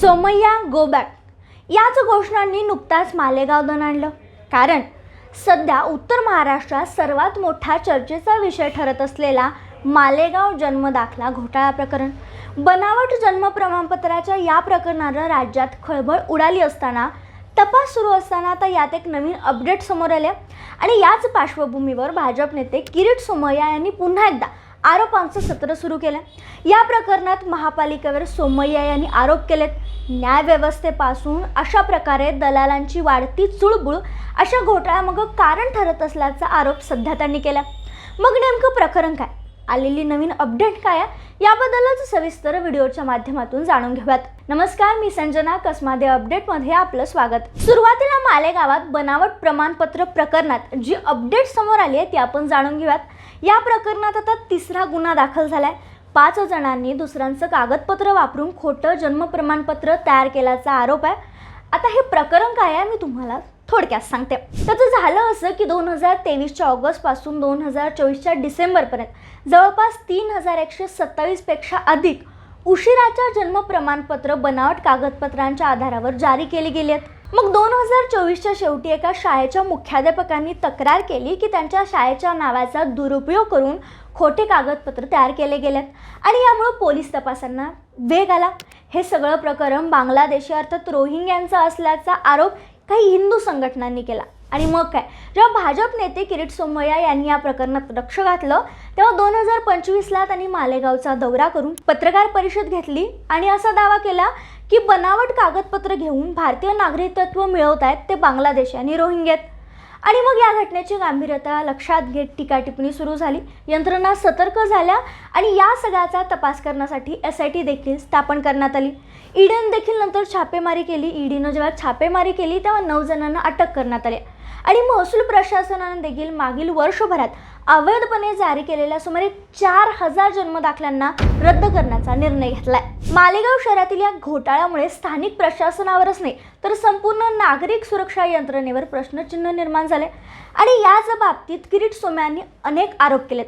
Somaiya go back याच घोषणांनी नुकताच मालेगाव दण आणलं. कारण सध्या उत्तर महाराष्ट्रात सर्वात मोठा चर्चेचा विषय ठरत असलेला मालेगाव जन्मदाखला घोटाळा प्रकरण. बनावट जन्म प्रमाणपत्राच्या या प्रकरणानं राज्यात खळबळ उडाली असताना तपास सुरू असताना आता यात एक नवीन अपडेट समोर आले आणि याच पार्श्वभूमीवर भाजप नेते किरीट सोमय्या यांनी पुन्हा एकदा आरोपांचं सत्र सुरू केलं या प्रकरणात महापालिकेवर सोमय्या यांनी आरोप केलेत. न्यायव्यवस्थेपासून अशा प्रकारे दलालांची वाढती चुळबुळ अशा घोटाळ्यामागं कारण ठरत असल्याचा आरोप सध्या त्यांनी केला मग नेमकं प्रकरण काय? आलेली नवीन अपडेट काय आहे याबद्दलच सविस्तर व्हिडिओच्या माध्यमातून जाणून घेऊयात. नमस्कार मी संजना कसमादे अपडेटमध्ये आपलं स्वागत. सुरुवातीला मालेगावात बनावट प्रमाणपत्र प्रकरणात जी अपडेट समोर आली आहे ती आपण जाणून घेऊयात. या प्रकरणात आता तिसरा गुन्हा दाखल झाला आहे पाच जणांनी दुसऱ्यांचं कागदपत्र वापरून खोटं जन्म प्रमाणपत्र तयार केल्याचा आरोप आहे. आता हे प्रकरण काय आहे मी तुम्हाला थोडक्यात सांगते. त्याचं झालं असं की दोन हजार तेवीसच्या ऑगस्टपासून दोन हजार चोवीसच्या डिसेंबरपर्यंत जवळपास तीन हजार एकशे सत्तावीसपेक्षा अधिक उशिराच्या जन्म प्रमाणपत्र बनावट कागदपत्रांच्या आधारावर जारी केली गेली आहेत मग दोन हजार चोवीसच्या शेवटी एका शाळेच्या मुख्याध्यापकांनी तक्रार केली की त्यांच्या शाळेच्या नावाचा दुरुपयोग करून खोटे कागदपत्र तयार केले गेलेत आणि यामुळे पोलीस तपासांना वेग आला. हे सगळं प्रकरण बांगलादेशी अर्थात रोहिंग्यांचं असल्याचा आरोप काही हिंदू संघटनांनी केला. आणि मग काय? जेव्हा भाजप नेते किरीट सोमय्या यांनी या प्रकरणात लक्ष घातलं तेव्हा दोन हजार पंचवीसला त्यांनी मालेगावचा दौरा करून पत्रकार परिषद घेतली आणि असा दावा केला की बनावट कागदपत्र घेऊन भारतीय नागरिकत्व मिळवत आहेत ते बांगलादेश आणि रोहिंग्यात. आणि मग या घटनेची गांभीर्यता लक्षात घेत टीका टिप्पणी सुरू झाली. यंत्रणा सतर्क झाल्या आणि या सगळ्याचा तपास करण्यासाठी एस आय टी देखील स्थापन करण्यात आली. ईडीनं देखील नंतर छापेमारी केली. ईडीनं जेव्हा छापेमारी केली तेव्हा नऊ जणांना अटक करण्यात आली. आणि महसूल प्रशासनानं देखील मागील वर्षभरात अवैधपणे जारी केलेल्या सुमारे चार हजार जन्मदाखल्यांना रद्द करण्याचा निर्णय घेतलाय. मालेगाव शहरातील या घोटाळ्यामुळे स्थानिक प्रशासनावरच नाही तर संपूर्ण नागरिक सुरक्षा यंत्रणेवर प्रश्नचिन्ह निर्माण झाले आणि याच बाबतीत किरीट सोम्यांनी अनेक आरोप केलेत.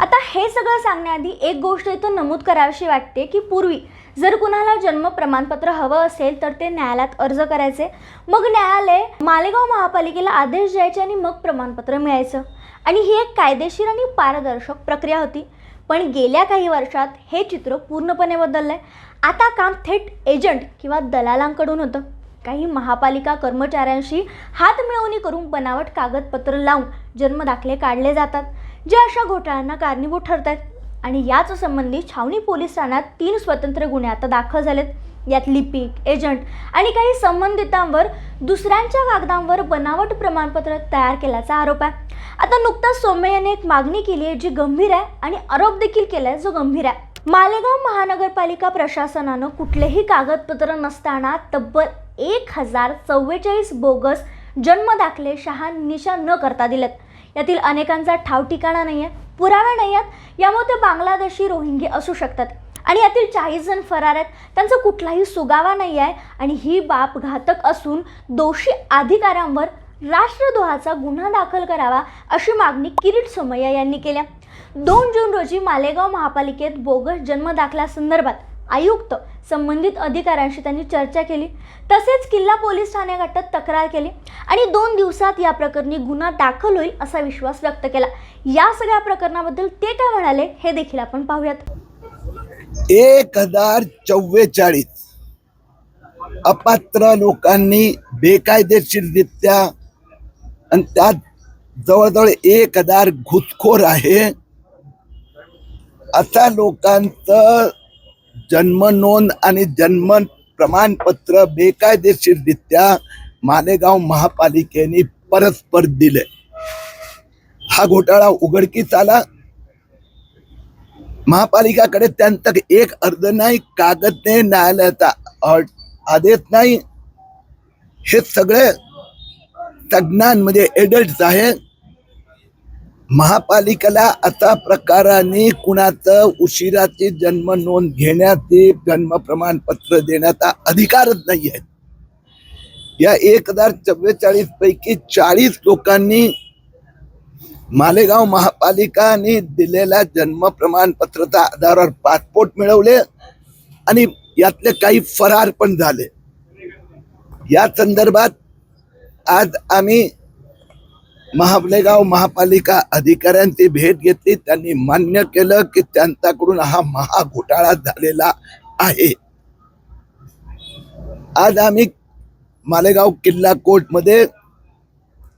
आता हे सगळं सांगण्याआधी एक गोष्ट इथं नमूद करावीशी वाटते की पूर्वी जर कुणाला जन्म प्रमाणपत्र हवं असेल तर ते न्यायालयात अर्ज करायचे. मग न्यायालय मालेगाव महापालिकेला आदेश द्यायचे आणि मग प्रमाणपत्र मिळायचं. आणि ही एक कायदेशीर आणि पारदर्शक प्रक्रिया होती. पण गेल्या काही वर्षात हे चित्र पूर्णपणे बदललंय. आता काम थेट एजंट किंवा दलालांकडून होतं. काही महापालिका कर्मचाऱ्यांशी हात मिळवणी करून बनावट कागदपत्र लावून जन्मदाखले काढले जातात जे अशा घोटाळ्यांना कारणीभूत ठरत आहेत आणि याच संबंधी छावणी पोलीस ठाण्यात तीन स्वतंत्र गुन्हे आता दाखल झालेत. यात लिपिक एजंट आणि काही संबंधितांवर दुसऱ्यांच्या कागदांवर बनावट प्रमाणपत्र तयार केल्याचा आरोप आहे. आता नुकताच सौम्य यांनी एक मागणी केली आहे जी गंभीर आहे आणि आरोप देखील केलाय जो गंभीर आहे. मालेगाव महानगरपालिका प्रशासनानं कुठलेही कागदपत्र नसताना तब्बल एक हजार चव्वेचाळीस बोगस जन्मदाखले शहानिशा न करता दिलेत. यातील अनेकांचा ठाव ठिकाणा नाही आहे पुरावे नाही आहेत यामुळे ते बांगलादेशी रोहिंगी असू शकतात. आणि यातील चाळीस जण फरार आहेत. त्यांचा कुठलाही सुगावा नाही आहे आणि ही बाब घातक असून दोषी अधिकाऱ्यांवर राष्ट्रद्रोहाचा गुन्हा दाखल करावा अशी मागणी किरीट सोमय्या यांनी केल्या दोन जून रोजी मालेगाव महापालिकेत बोगस जन्मदाखल्यासंदर्भात आयुक्त संबंधित अधिकाऱ्यांशी त्यांनी चर्चा केली. तसेच किल्ला पोलीस ठाणे गटात तक्रार केली आणि दोन दिवसात या प्रकरणी गुन्हा दाखल होईल असा विश्वास व्यक्त केला. या सगळ्या प्रकरणाबद्दल ते काय म्हणाले हे देखील आपण पाहूयात. एक हजार चव्वेचाळीस अपात्र लोकांनी बेकायदेशीररित्या आणि त्यात जवळजवळ एक हजार घुसखोर आहे. अशा लोकांचं जन्म नोंद आणि जन्म प्रमाणपत्र बेकायदेशीररित्या मालेगाव महापालिकेने परस्पर दिले. हा घोटाळा उघडकीस आला. महापालिकाकडे त्यांचा एक अर्ज नाही कागद नाही न्यायालयाचा आदेश नाही. हे सगळे तज्ञांमध्ये एडल्ट आहे महापालिकेला अशा प्रकाराने कुणाचं उशिराची जन्म नोंद घेण्याचे जन्म प्रमाणपत्र देण्याचा अधिकारच नाही आहे. या एक हजार चव्वेचाळीस पैकी चाळीस लोकांनी मालेगाव महापालिकाने दिलेल्या जन्म प्रमाणपत्राच्या आधारावर पासपोर्ट मिळवले आणि यातले काही फरार पण झाले. या संदर्भात आज आम्ही महाबलेगाव महापालिका अधिकाऱ्यांची भेट घेतली. त्यांनी मान्य केलं की त्यांच्याकडून हा महाघोटाळा झालेला आहे. आज आम्ही मालेगाव किल्ला कोर्टमध्ये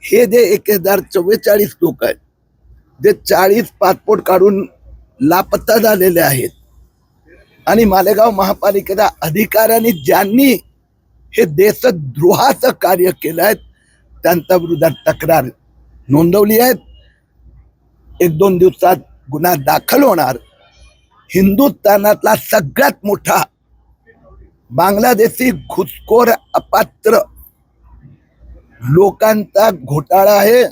हे जे एक हजार चव्वेचाळीस लोक आहेत जे चाळीस पासपोर्ट काढून लापत्ता झालेले आहेत. आणि मालेगाव महापालिकेच्या अधिकाऱ्यांनी ज्यांनी हे देशद्रोहाचं कार्य केलं आहे त्यांच्या विरोधात तक्रार नोंदवली आहेत. एक दोन दिवसात गुन्हा दाखल होणार. हिंदुस्थानातला सगळ्यात मोठा बांगलादेशी घुसखोर अपात्र लोकांचा घोटाळा आहे.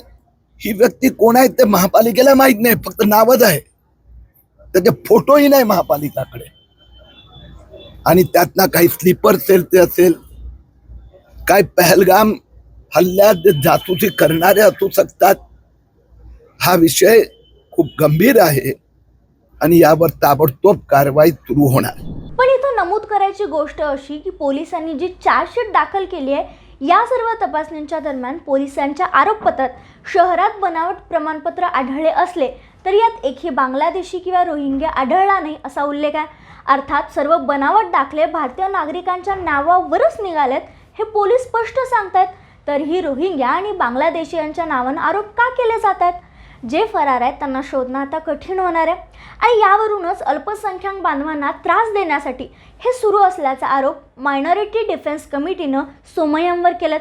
ही व्यक्ती कोण आहे ते महापालिकेला माहीत नाही. फक्त नावच आहे. त्याचे फोटोही नाही महापालिकाकडे. आणि त्यातनं काही स्लीपर सेलचे असेल काय पहलगाम हल्ल्यात जे करणारे असू शकतात हा विषय खूप गंभीर आहे आणि यावर ताबडतोब कारवाई सुरू होणार. पण इथं नमूद करायची गोष्ट अशी की पोलिसांनी जी चार्जशीट दाखल केली आहे या सर्व तपासणींच्या दरम्यान पोलिसांच्या आरोपपत्रात शहरात बनावट प्रमाणपत्र आढळले असले तरी यात एकही बांगलादेशी किंवा रोहिंग्या आढळला नाही असा उल्लेख आहे. अर्थात सर्व बनावट दाखले भारतीय नागरिकांच्या नावावरच निघालेत हे पोलीस स्पष्ट तर तरीही रोहिंग्या आणि बांगलादेशीयांच्या नावानं आरोप का केले जात आहेत जे फरार आहेत त्यांना शोधणं आता कठीण होणार आहे. आणि यावरूनच अल्पसंख्याक बांधवांना त्रास देण्यासाठी हे सुरू असल्याचा आरोप मायनॉरिटी डिफेन्स कमिटीनं सोमय्यांवर केलं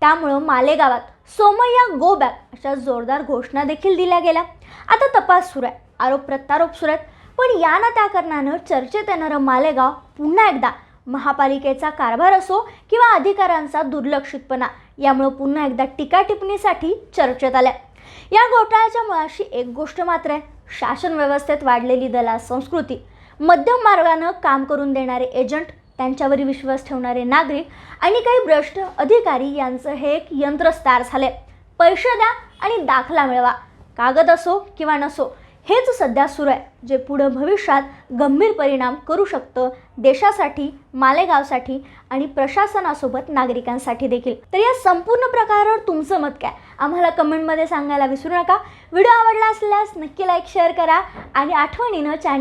त्यामुळं मालेगावात सोमय्या गो बॅक अशा जोरदार घोषणा देखील दिल्या गेल्या. आता तपास सुरू आहे. आरोप प्रत्यारोप सुरू आहेत. पण या ना त्या कारणानं चर्चेत येणारं मालेगाव पुन्हा एकदा महापालिकेचा कारभार असो किंवा अधिकाऱ्यांचा दुर्लक्षितपणा यामुळं पुन्हा एकदा टीका टिप्पणीसाठी चर्चेत आल्या. या घोटाळ्याच्या मुळाशी एक गोष्ट मात्र आहे. शासन व्यवस्थेत वाढलेली दला संस्कृती मध्यम मार्गानं काम करून देणारे एजंट त्यांच्यावर विश्वास ठेवणारे नागरिक आणि काही भ्रष्ट अधिकारी यांचं हे एक यंत्रस्तार झाले पैसे द्या आणि दाखला मिळवा. कागद असो किंवा नसो हेच सध्या सुरू आहे जे पुढं भविष्यात गंभीर परिणाम करू शकतं देशासाठी मालेगावसाठी आणि प्रशासनासोबत नागरिकांसाठी देखील. तर या संपूर्ण प्रकारावर तुमचं मत काय? आम्हाला कमेंटमध्ये सांगायला विसरू नका. व्हिडिओ आवडला असल्यास नक्की लाईक शेअर करा आणि आठवणीनं चॅनल